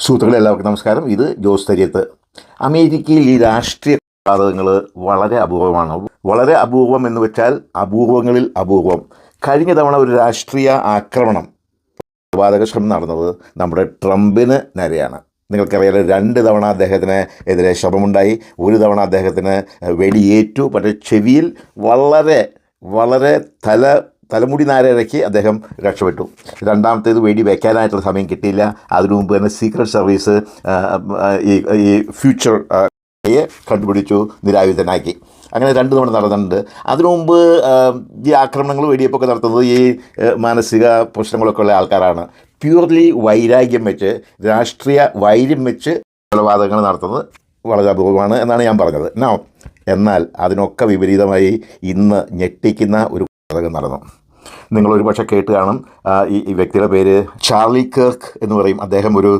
സുഹൃത്തുക്കളെ എല്ലാവർക്കും നമസ്കാരം. ഇത് ജോസ് തരിയത്ത്. അമേരിക്കയിൽ ഈ രാഷ്ട്രീയ കൊലപാതകങ്ങൾ വളരെ അപൂർവമാണ്. വളരെ അപൂർവം എന്ന് വെച്ചാൽ അപൂർവങ്ങളിൽ അപൂർവം. കഴിഞ്ഞ തവണ ഒരു രാഷ്ട്രീയ ആക്രമണം കൊലപാതക ശ്രമം നടന്നത് നമ്മുടെ ട്രംപിന് നേരെയാണ്. നിങ്ങൾക്കറിയാലോ രണ്ട് തവണ അദ്ദേഹത്തിന് എതിരെ ശ്രമമുണ്ടായി. ഒരു തവണ അദ്ദേഹത്തിന് വെടിയേറ്റു. പക്ഷേ ചെവിയിൽ വളരെ വളരെ തല തലമുടി നാരഴയ്ക്ക് അദ്ദേഹം രക്ഷപ്പെട്ടു. രണ്ടാമത്തേത് വേടി വയ്ക്കാനായിട്ടുള്ള സമയം കിട്ടിയില്ല. അതിനു മുമ്പ് തന്നെ സീക്രട്ട് സർവീസ് ഈ ഫ്യൂച്ചർ കണ്ടുപിടിച്ചു നിരായുധനാക്കി. അങ്ങനെ രണ്ട് തവണ നടന്നിട്ടുണ്ട്. അതിനു മുമ്പ് ഈ ആക്രമണങ്ങൾ വെടിവെപ്പൊക്കെ നടത്തുന്നത് ഈ മാനസിക പ്രശ്നങ്ങളൊക്കെ ഉള്ള ആൾക്കാരാണ്. പ്യൂർലി വൈരാഗ്യം വെച്ച് രാഷ്ട്രീയ വൈര്യം വെച്ച് കൊലപാതകങ്ങൾ നടത്തുന്നത് വളരെ അപൂർവമാണ് എന്നാണ് ഞാൻ പറഞ്ഞത്. എന്നാൽ അതിനൊക്കെ വിപരീതമായി ഇന്ന് ഞെട്ടിക്കുന്ന ഒരു കൊലപാതകം നടന്നു. നിങ്ങൾ ഒരുപക്ഷെ കേട്ട് കാണും. ഈ വ്യക്തിയുടെ പേര് ചാർലി കേർക്ക് എന്ന് പറയും. അദ്ദേഹം ഒരു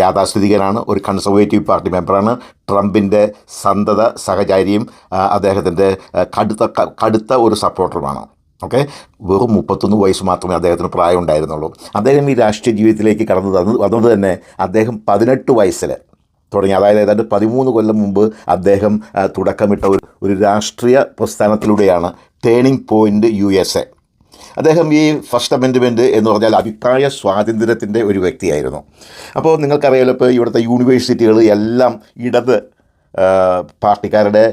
യാഥാസ്ഥിതികനാണ് ഒരു കൺസർവേറ്റീവ് പാർട്ടി മെമ്പറാണ്. ട്രംപിന്റെ സന്തത സഹചാരിയും അദ്ദേഹത്തിന്റെ കടുത്ത കടുത്ത ഒരു സപ്പോർട്ടറുമാണ്. ഓക്കെ? വെറും മുപ്പത്തൊന്ന് വയസ്സ് മാത്രമേ അദ്ദേഹത്തിന് പ്രായം ഉണ്ടായിരുന്നുള്ളൂ അദ്ദേഹം ഈ രാഷ്ട്രീയ ജീവിതത്തിലേക്ക് കടന്നു തന്നു അതുകൊണ്ട് തന്നെ അദ്ദേഹം പതിനെട്ട് വയസ്സിൽ തുടങ്ങി. അതായത് ഏതാണ്ട് പതിമൂന്ന് കൊല്ലം മുമ്പ് അദ്ദേഹം തുടക്കമിട്ട ഒരു ഒരു രാഷ്ട്രീയ പ്രസ്ഥാനത്തിലൂടെയാണ് turning point U S A അദ്ദേഹം ഈ ഫസ്റ്റ് അമെൻഡ്മെന്റ് എന്ന് പറഞ്ഞാൽ അഭിപ്രായ സ്വാതന്ത്ര്യത്തിന്റെ ഒരു വ്യക്തിയായിരുന്നു. അപ്പോൾ നിങ്ങൾക്കറിയാലോ ഇപ്പോൾ ഇവിടുത്തെ യൂണിവേഴ്സിറ്റികൾ എല്ലാം ഇടത് പാർട്ടിക്കാരുടെ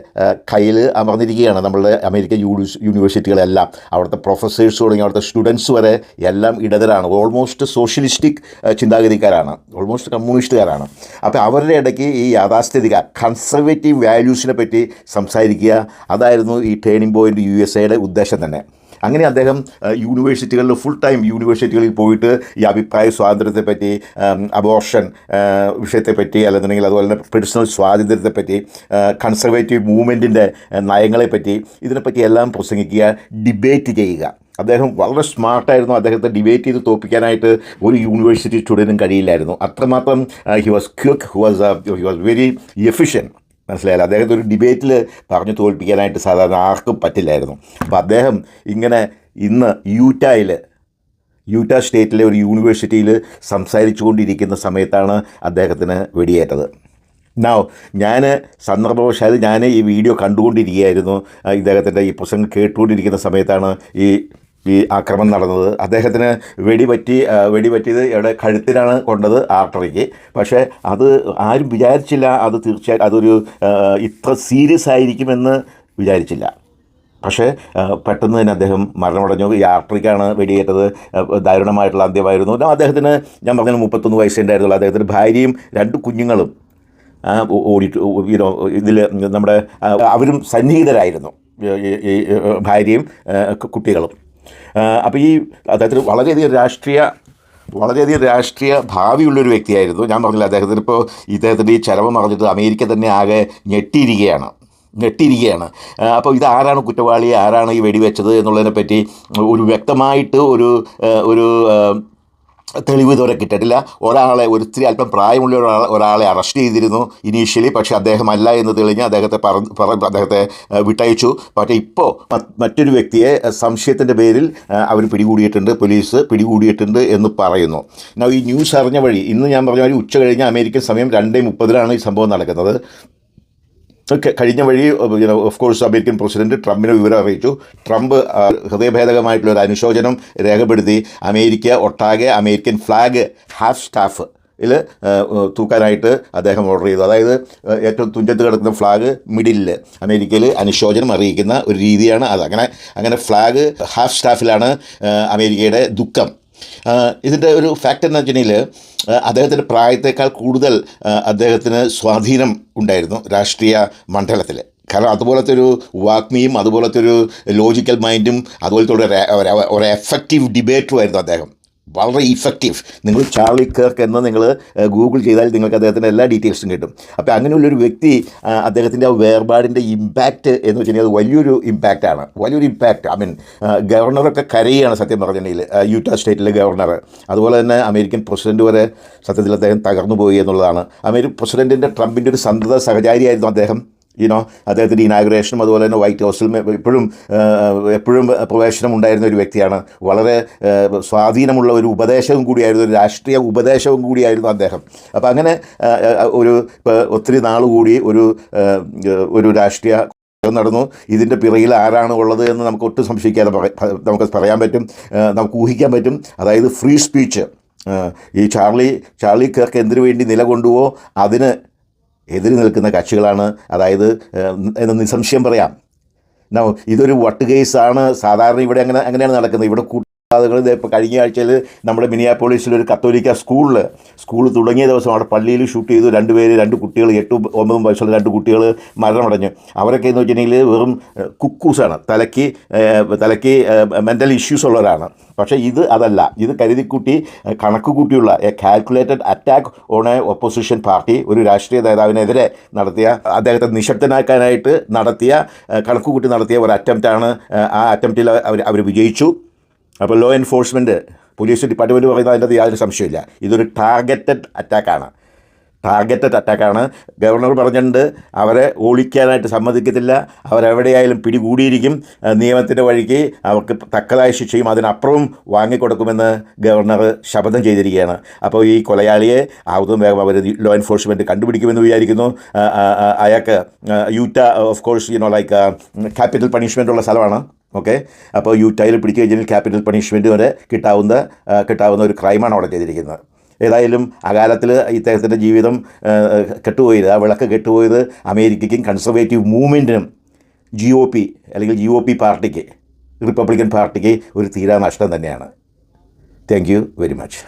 കയ്യിൽ അമർന്നിരിക്കുകയാണ് നമ്മളുടെ അമേരിക്കൻ യൂണിവേഴ്സ് യൂണിവേഴ്സിറ്റികളെല്ലാം. അവിടുത്തെ പ്രൊഫസേഴ്സ് തുടങ്ങി അവിടുത്തെ സ്റ്റുഡൻസ് വരെ എല്ലാം ഇടതരാണ്. ഓൾമോസ്റ്റ് സോഷ്യലിസ്റ്റിക് ചിന്താഗതിക്കാരാണ്. ഓൾമോസ്റ്റ് കമ്മ്യൂണിസ്റ്റുകാരാണ് അപ്പോൾ അവരുടെ ഇടയ്ക്ക് ഈ യാഥാസ്ഥിതിക കൺസർവേറ്റീവ് വാല്യൂസിനെ പറ്റി സംസാരിക്കുക അതായിരുന്നു ഈ ടേണിംഗ് പോയിന്റ് യു എസ് എയുടെ ഉദ്ദേശം തന്നെ. അങ്ങനെ അദ്ദേഹം യൂണിവേഴ്സിറ്റികളിൽ ഫുൾ ടൈം യൂണിവേഴ്സിറ്റികളിൽ പോയിട്ട് ഈ അഭിപ്രായ സ്വാതന്ത്ര്യത്തെപ്പറ്റി അബോർഷൻ വിഷയത്തെപ്പറ്റി അല്ലെന്നുണ്ടെങ്കിൽ അതുപോലെ തന്നെ പേഴ്സണൽ സ്വാതന്ത്ര്യത്തെപ്പറ്റി കൺസർവേറ്റീവ് മൂവ്മെന്റിന്റെ നയങ്ങളെപ്പറ്റി ഇതിനെപ്പറ്റി എല്ലാം പ്രസംഗിക്കുക ഡിബേറ്റ് ചെയ്യുക. അദ്ദേഹം വളരെ സ്മാർട്ടായിരുന്നു അദ്ദേഹത്തെ ഡിബേറ്റ് ചെയ്ത് തോപ്പിക്കാനായിട്ട് ഒരു യൂണിവേഴ്സിറ്റി സ്റ്റുഡന്റും കഴിയില്ലായിരുന്നു. അത്രമാത്രം he was quick who was he was very efficient മനസ്സിലായില്ല? അദ്ദേഹത്തെ ഒരു ഡിബേറ്റിൽ പറഞ്ഞു തോൽപ്പിക്കാനായിട്ട് സാധാരണ ആർക്കും പറ്റില്ലായിരുന്നു. അപ്പോൾ അദ്ദേഹം ഇങ്ങനെ ഇന്ന് യൂറ്റായിൽ യൂറ്റ സ്റ്റേറ്റിലെ ഒരു യൂണിവേഴ്സിറ്റിയിൽ സംസാരിച്ചു കൊണ്ടിരിക്കുന്ന സമയത്താണ് അദ്ദേഹത്തിന് വെടിയേറ്റത്. നൗ ഞാൻ സന്ദർഭവശാൽ ഞാൻ ഈ വീഡിയോ കണ്ടുകൊണ്ടിരിക്കുകയായിരുന്നു. ഇദ്ദേഹത്തിന്റെ ഈ പ്രസംഗം കേട്ടുകൊണ്ടിരിക്കുന്ന സമയത്താണ് ഈ ഈ ആക്രമണം നടന്നത്. അദ്ദേഹത്തിന് വെടിപറ്റി വെടിപറ്റിയത് ഇവിടെ കഴുത്തിനാണ് കൊണ്ടത് ആർട്ടറിക്ക്. പക്ഷേ അത് ആരും വിചാരിച്ചില്ല. അത് തീർച്ചയായും അതൊരു ഇത്ര സീരിയസ് ആയിരിക്കുമെന്ന് വിചാരിച്ചില്ല. പക്ഷേ പെട്ടെന്ന് തന്നെ അദ്ദേഹം മരണമടഞ്ഞു. ഈ ആർട്ടറിക്കാണ് വെടിയേറ്റത്. ദാരുണമായിട്ടുള്ള അന്ത്യമായിരുന്നു. അദ്ദേഹത്തിന് ഞാൻ പറഞ്ഞത് മുപ്പത്തൊന്ന് വയസ്സേ ഉണ്ടായിരുന്നുള്ളൂ. അദ്ദേഹത്തിന് ഭാര്യയും രണ്ട് കുഞ്ഞുങ്ങളും ഓടിട്ട് യൂനോ ഇതിൽ നമ്മുടെ അവരും സന്നിഹിതരായിരുന്നു. ഭാര്യയും കുട്ടികളും. അപ്പോൾ ഈ അദ്ദേഹത്തിന് വളരെയധികം രാഷ്ട്രീയ വളരെയധികം രാഷ്ട്രീയ ഭാവിയുള്ളൊരു വ്യക്തിയായിരുന്നു. ഞാൻ പറഞ്ഞില്ല അദ്ദേഹത്തിന് ഇപ്പോൾ ഇദ്ദേഹത്തിന്റെ ഈ ചെലവ് പറഞ്ഞിട്ട് അമേരിക്ക തന്നെ ആകെ ഞെട്ടിയിരിക്കുകയാണ്. ഞെട്ടിയിരിക്കുകയാണ്. അപ്പോൾ ഇത് ആരാണ് കുറ്റവാളി? ആരാണ് ഈ വെടിവെച്ചത്? എന്നുള്ളതിനെ പറ്റി ഒരു വ്യക്തമായിട്ട് ഒരു ഒരു തെളിവ് ഇതുവരെ കിട്ടിയിട്ടില്ല. ഒരാളെ ഒരു ഇത്തിരി അല്പം പ്രായമുള്ള ഒരാൾ ഒരാളെ അറസ്റ്റ് ചെയ്തിരുന്നു ഇനീഷ്യലി പക്ഷേ അദ്ദേഹം അല്ല എന്ന് തെളിഞ്ഞ് അദ്ദേഹത്തെ പറ- അദ്ദേഹത്തെ വിട്ടയച്ചു. പക്ഷേ ഇപ്പോൾ മറ്റൊരു വ്യക്തിയെ സംശയത്തിന്റെ പേരിൽ അവർ പിടികൂടിയിട്ടുണ്ട് പോലീസ് പിടികൂടിയിട്ടുണ്ട് എന്ന് പറയുന്നു. ഈ ന്യൂസ് അറിഞ്ഞ വഴി ഇന്ന് ഞാൻ പറഞ്ഞ വഴി ഉച്ച കഴിഞ്ഞ് അമേരിക്കൻ സമയം രണ്ടേ മുപ്പതിലാണ് ഈ സംഭവം നടക്കുന്നത്. കഴിഞ്ഞ വഴി ഓഫ് കോഴ്സ് അമേരിക്കൻ പ്രസിഡന്റ് ട്രംപിനെ വിവരം അറിയിച്ചു. ട്രംപ് ഹൃദയഭേദകമായിട്ടുള്ള ഒരു അനുശോചനം രേഖപ്പെടുത്തി. അമേരിക്ക ഒട്ടാകെ അമേരിക്കൻ ഫ്ലാഗ് ഹാഫ് സ്റ്റാഫ് ിൽ തൂക്കാനായിട്ട് അദ്ദേഹം ഓർഡർ ചെയ്തു. അതായത് ഏറ്റവും തുഞ്ചത്ത് കിടക്കുന്ന ഫ്ലാഗ് മിഡിലിൽ അമേരിക്കയിൽ അനുശോചനം അറിയിക്കുന്ന ഒരു രീതിയാണ് അത്. അങ്ങനെ അങ്ങനെ ഫ്ലാഗ് ഹാഫ് സ്റ്റാഫിലാണ് അമേരിക്കയുടെ ദുഃഖം. ഇതിന്റെ ഒരു ഫാക്റ്റ് എന്ന് വെച്ചിട്ടുണ്ടെങ്കിൽ അദ്ദേഹത്തിന്റെ പ്രായത്തേക്കാൾ കൂടുതൽ അദ്ദേഹത്തിന് സ്വാധീനം ഉണ്ടായിരുന്നു രാഷ്ട്രീയ മണ്ഡലത്തിൽ കാരണം അതുപോലത്തെ ഒരു വാഗ്മിയും അതുപോലത്തെ ഒരു ലോജിക്കൽ മൈൻഡും അതുപോലത്തെ ഒരു എഫക്റ്റീവ് ഡിബേറ്റും ആയിരുന്നു അദ്ദേഹം. വളരെ ഇഫക്റ്റീവ് നിങ്ങൾ ചാർലി കേർക്ക് എന്ന് നിങ്ങൾ ഗൂഗിൾ ചെയ്താൽ നിങ്ങൾക്ക് അദ്ദേഹത്തിന്റെ എല്ലാ ഡീറ്റെയിൽസും കിട്ടും. അപ്പോൾ അങ്ങനെയുള്ളൊരു വ്യക്തി അദ്ദേഹത്തിന്റെ ആ വേർപാടിന്റെ ഇമ്പാക്റ്റ് എന്ന് വെച്ച് കഴിഞ്ഞാൽ അത് വലിയൊരു ഇമ്പാക്റ്റാണ് വലിയൊരു ഇമ്പാക്റ്റ് ഐ മീൻ ഗവർണറൊക്കെ കരയുകയാണ് സത്യം പറഞ്ഞിട്ടുണ്ടെങ്കിൽ യൂട്ടാ സ്റ്റേറ്റിലെ ഗവർണർ അതുപോലെ തന്നെ അമേരിക്കൻ പ്രസിഡന്റ് വരെ സത്യത്തിൽ അദ്ദേഹം തകർന്നു പോയി എന്നുള്ളതാണ്. അമേരിക്കൻ പ്രസിഡന്റിന്റെ ട്രംപിന്റെ ഒരു സന്തത സഹചാരിയായിരുന്നു അദ്ദേഹം. യുനോ അദ്ദേഹത്തിന്റെ ഇനാഗുറേഷനും അതുപോലെ തന്നെ വൈറ്റ് ഹൗസിൽ എപ്പോഴും എപ്പോഴും പ്രവേശനം ഉണ്ടായിരുന്ന ഒരു വ്യക്തിയാണ്. വളരെ സ്വാധീനമുള്ള ഒരു ഉപദേശവും കൂടിയായിരുന്നു ഒരു രാഷ്ട്രീയ ഉപദേശവും കൂടിയായിരുന്നു അദ്ദേഹം. അപ്പോൾ അങ്ങനെ ഒരു ഒത്തിരി നാൾ കൂടി ഒരു ഒരു രാഷ്ട്രീയ നടന്നു. ഇതിന്റെ പിറകിൽ ആരാണ് ഉള്ളത് എന്ന് നമുക്ക് ഒട്ടും സംശയിക്കാതെ നമുക്ക് പറയാൻ പറ്റും നമുക്ക് ഊഹിക്കാൻ പറ്റും. അതായത് ഫ്രീ സ്പീച്ച് ഈ ചാർലി ചാർലി കേർക്ക് എന്തിനു വേണ്ടി നിലകൊണ്ടുവോ അതിന് എതിര് നിൽക്കുന്ന കക്ഷികളാണ്. അതായത് എന്ന് നിസ്സംശയം പറയാം. ഇതൊരു വട്ട് കേസാണ് സാധാരണ ഇവിടെ അങ്ങനെ അങ്ങനെയാണ് നടക്കുന്നത്. ഇവിടെ കൂട്ടാളുകൾ ഇപ്പോൾ കഴിഞ്ഞ ആഴ്ചയിൽ നമ്മുടെ മിനിയാപ്പോളീസിൽ ഒരു കത്തോലിക്ക സ്കൂളിൽ സ്കൂൾ തുടങ്ങിയ ദിവസം അവിടെ പള്ളിയിൽ ഷൂട്ട് ചെയ്തു. രണ്ട് പേര് രണ്ട് കുട്ടികൾ എട്ടും ഒമ്പതും വയസ്സുള്ള രണ്ട് കുട്ടികൾ മരണമടഞ്ഞു. അവരൊക്കെ എന്ന് വെച്ചിട്ടുണ്ടെങ്കിൽ വെറും കുക്കൂസാണ്. തലയ്ക്ക് തലയ്ക്ക് മെന്റൽ ഇഷ്യൂസ് ഉള്ളവരാണ്. പക്ഷേ ഇത് അതല്ല. ഇത് കരുതിക്കൂട്ടി കണക്ക് കൂട്ടിയുള്ള a calculated attack on a opposition party ഒരു രാഷ്ട്രീയ നേതാവിനെതിരെ നടത്തിയ അദ്ദേഹത്തെ നിശബ്ദനാക്കാനായിട്ട് നടത്തിയ കണക്കുകൂട്ടി കണക്ക് കൂട്ടി നടത്തിയ ഒരു അറ്റംപ്റ്റാണ് ആ അറ്റംപ്റ്റിൽ അവർ അവർ വിജയിച്ചു. അപ്പോൾ ലോ എൻഫോഴ്സ്മെന്റ് പോലീസ് ഡിപ്പാർട്ട്മെന്റ് പറയുന്നത് അതിന്റെ യാതൊരു സംശയമില്ല ഇതൊരു ടാർഗറ്റഡ് അറ്റാക്കാണ് ടാർഗറ്റഡ് അറ്റാക്കാണ് ഗവർണർ പറഞ്ഞിട്ടുണ്ട് അവരെ ഓളിക്കാനായിട്ട് സമ്മതിക്കത്തില്ല. അവരെവിടെയായാലും പിടികൂടിയിരിക്കും. നിയമത്തിന്റെ വഴിക്ക് അവർക്ക് തക്കതായ ശിക്ഷയും അതിനപ്പുറവും വാങ്ങിക്കൊടുക്കുമെന്ന് ഗവർണർ ശപഥം ചെയ്തിരിക്കുകയാണ്. അപ്പോൾ ഈ കൊലയാളിയെ ആവുന്നതും വേഗം അവർ ലോ എൻഫോഴ്സ്മെന്റ് കണ്ടുപിടിക്കുമെന്ന് വിചാരിക്കുന്നു. അയാൾക്ക് Utah of course you know like capital punishment ഉള്ള സ്ഥലമാണ്. ഓക്കെ? അപ്പോൾ യൂറ്റയിൽ പിടിച്ചു കഴിഞ്ഞാൽ ക്യാപിറ്റൽ പണിഷ്മെന്റ് വരെ കിട്ടാവുന്ന കിട്ടാവുന്ന ഒരു ക്രൈമാണ് അവിടെ ചെയ്തിരിക്കുന്നത്. ഏതായാലും അകാലത്തിൽ ഇദ്ദേഹത്തിന്റെ ജീവിതം കെട്ടുപോയത് ആ വിളക്ക് കെട്ടുപോയത് അമേരിക്കയ്ക്കും കൺസർവേറ്റീവ് മൂവ്മെന്റിനും ജി ഒ പി അല്ലെങ്കിൽ ജി ഒ പി പാർട്ടിക്ക് റിപ്പബ്ലിക്കൻ പാർട്ടിക്ക് ഒരു തീരാ നഷ്ടം തന്നെയാണ്. Thank you very much